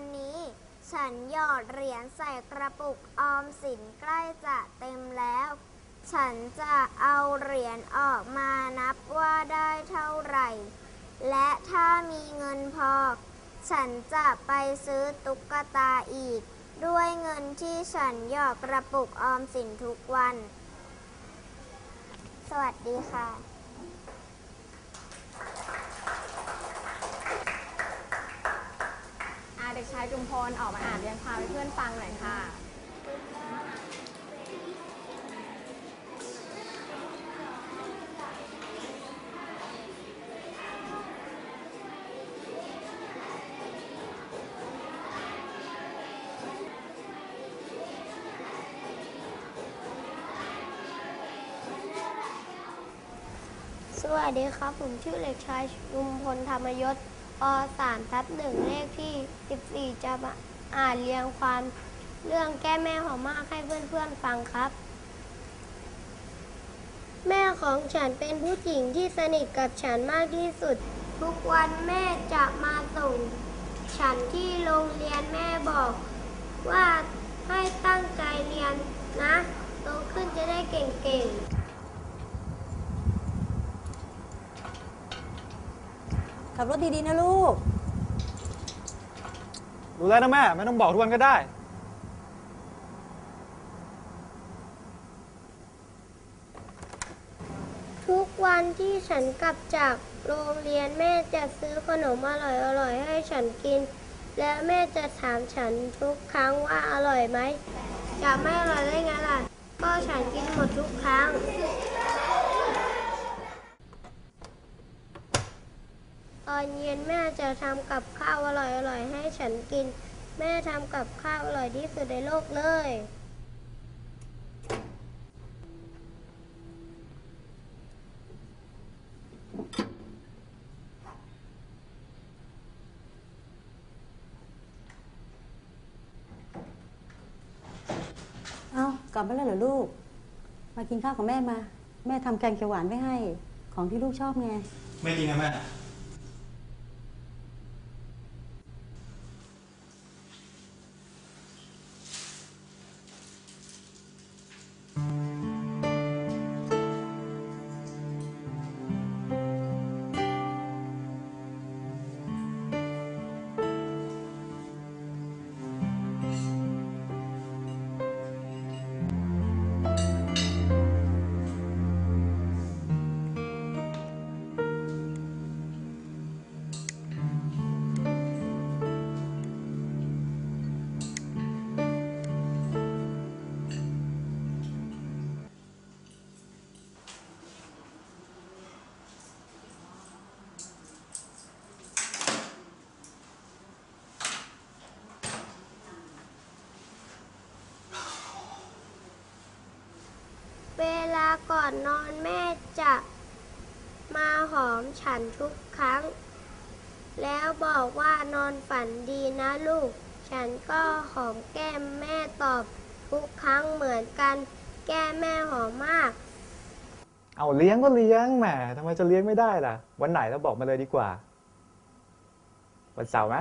อนนี้ ฉันหยอดเหรียญใส่กระปุกออมสินใกล้จะเต็มแล้ว ฉันจะเอาเหรียญออกมานับว่าได้เท่าไหร่ และถ้ามีเงินพอ ฉันจะไปซื้อตุ๊กตาอีก ด้วยเงินที่ฉันหยอดกระปุกออมสินทุกวัน สวัสดีค่ะ อาเด็กชายจุมพลออกมาอ่านเรียงความให้เพื่อนฟังหน่อยค่ะ สวัสดีครับ ผมชื่อเด็กชายชุมพลธรรมยศ ป .3 ทับหนึ่งเลขที่ 14 จะมาอ่านเรียงความเรื่องแก้แม่หอมมากให้เพื่อนๆฟังครับ แม่ของฉันเป็นผู้หญิงที่สนิทกับฉันมากที่สุด ทุกวันแม่จะมาส่ง ฉันที่โรงเรียนแม่บอก ว่าให้ตั้งใจเรียนนะโตขึ้นจะได้เก่งๆ ขับรถดีๆนะลูก รู้แล้วนะแม่ ไม่ต้องบอกทุกวันก็ได้ ทุกวันที่ฉันกลับจากโรงเรียนแม่จะซื้อขนมอร่อยๆให้ฉันกิน และแม่จะถามฉันทุกครั้งว่าอร่อยไหมจะไม่อร่อยได้ไงล่ะ ก็ฉันกินหมดทุกครั้ง อนเย็นแม่จะทำกับข้าวอร่อยๆให้ฉันกิน แม่ทำกับข้าวอร่อยที่สุดในโลกเลย เอ้ากลับมาแล้วเหรอลูก มากินข้าวกับแม่มา แม่ทำแกงเขียวหวานไว้ให้ ของที่ลูกชอบไง ไม่จริงนะแม่ เว ก่อนนอนแม่จะมาหอมฉันทุกครั้ง แล้วบอกว่านอนฝันดีนะลูก ฉันก็หอมแก้มแม่ตอบทุกครั้งเหมือนกัน แก้มแม่หอมมาก เอาเลี้ยงก็เลี้ยงแหมทำไมจะเลี้ยงไม่ได้ล่ะ วันไหนเราบอกมาเลยดีกว่า วันเสาร์ไหม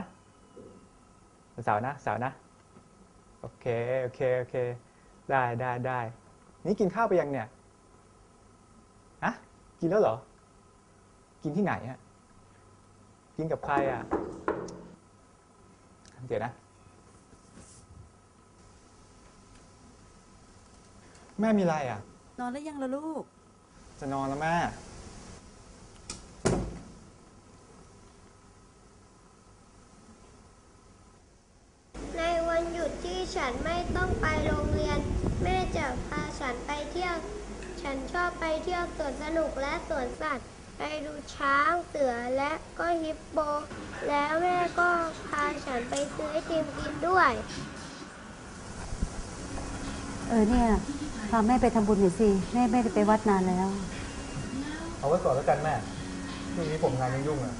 วันเสาร์นะเสาร์นะโอเคโอเคโอเค ได้ได้ได้นี่กินข้าวไปยังเนี่ย กินแล้วเหรอ กินที่ไหนอะกินกับใครอะเดี๋ยวนะ แม่มีอะไรอะนอนแล้วยังล่ะลูก จะนอนแล้วแม่ ในวันหยุดที่ฉันไม่ต้องไปโรงเรียน แม่จะพาฉันไปเที่ยว ฉันชอบไปเที่ยวสวนสนุกและสวนสัตว์ ไปดูช้างเสือและก็ฮิปโป แล้วแม่ก็พาฉันไปซื้อไอติมกินด้วย เออเนี่ยพาแม่ไปทำบุญหน่อยสิแม่ไม่ได้ไปวัดนานแล้ว เอาไว้ก่อนแล้วกันแม่ช่วงนี้ผมงานยุ่งๆอะ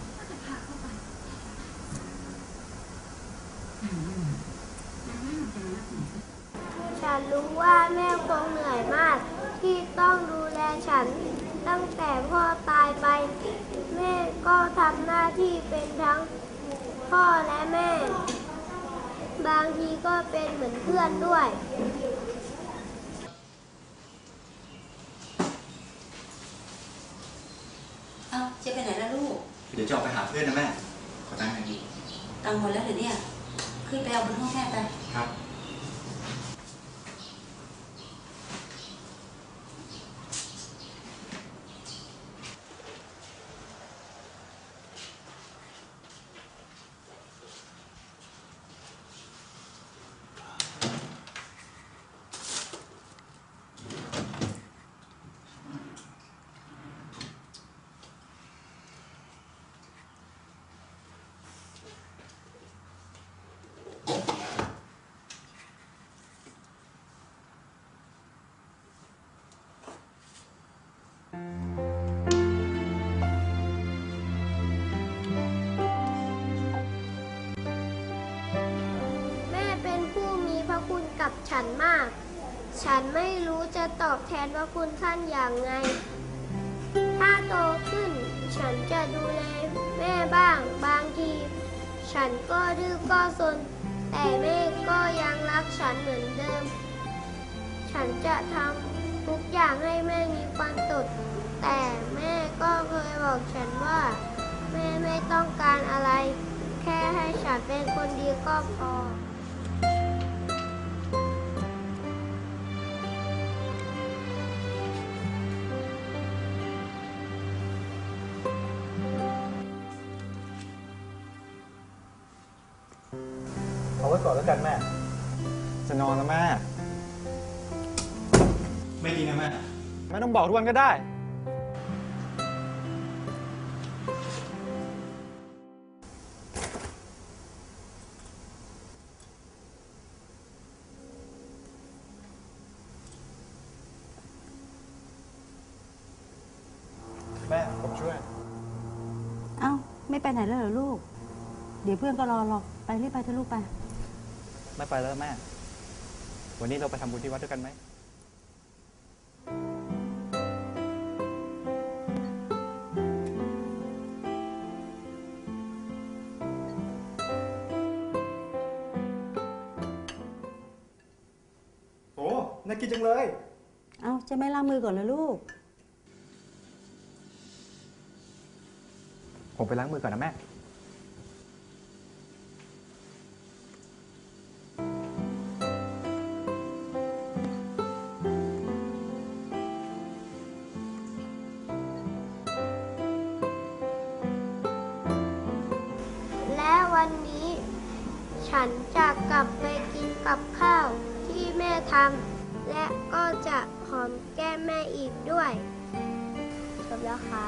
ฉันรู้ว่าแม่คงเหนื่อยมาก ที่ต้องดูแลฉัน ตั้งแต่พ่อตายไป แม่ก็ทำหน้าที่เป็นทั้งพ่อและแม่ บางทีก็เป็นเหมือนเพื่อนด้วยเอ้าเจะไปไหนล่ะลูก เดี๋ยวจะออกไปหาเพื่อนนะแม่ ขอตังค์หน่อยดิตังค์หมดแล้วเหรอเนี่ย ขึ้นไปเอาบนห้องแม่ไป ครับ กับฉันมาก ฉันไม่รู้จะตอบแทนพระคุณท่านอย่างไง ถ้าโตขึ้น ฉันจะดูแลแม่บ้างบางที ฉันก็ดื้อก็ซน แต่แม่ก็ยังรักฉันเหมือนเดิม ฉันจะทำทุกอย่างให้แม่มีความสุขแต่แม่ก็เคยบอกฉันว่า แม่ไม่ต้องการอะไร แค่ให้ฉันเป็นคนดีก็พอ อาไว้ก่อนแล้วกันแม่ จะนอนแล้วแม่ ไม่ดีนะแม่ ไม่ต้องบอกทุกวันก็ได้ แม่ผมช่วย เอ้า ไม่ไปไหนแล้วเหรอลูก เดี๋ยวเพื่อนก็รอหรอก ไปรีบไปเถอะลูกไป ไม่ไปแล้วแม่ วันนี้เราไปทำบุญที่วัดด้วยกันไหม โอ้น่ากินจังเลย เอ้าจะไม่ล้างมือก่อนเหรอลูก ผมไปล้างมือก่อนนะแม่ ฉันจะกลับไปกินกับข้าวที่แม่ทำและก็จะหอมแก้มแม่อีกด้วยจบแล้วค่ะ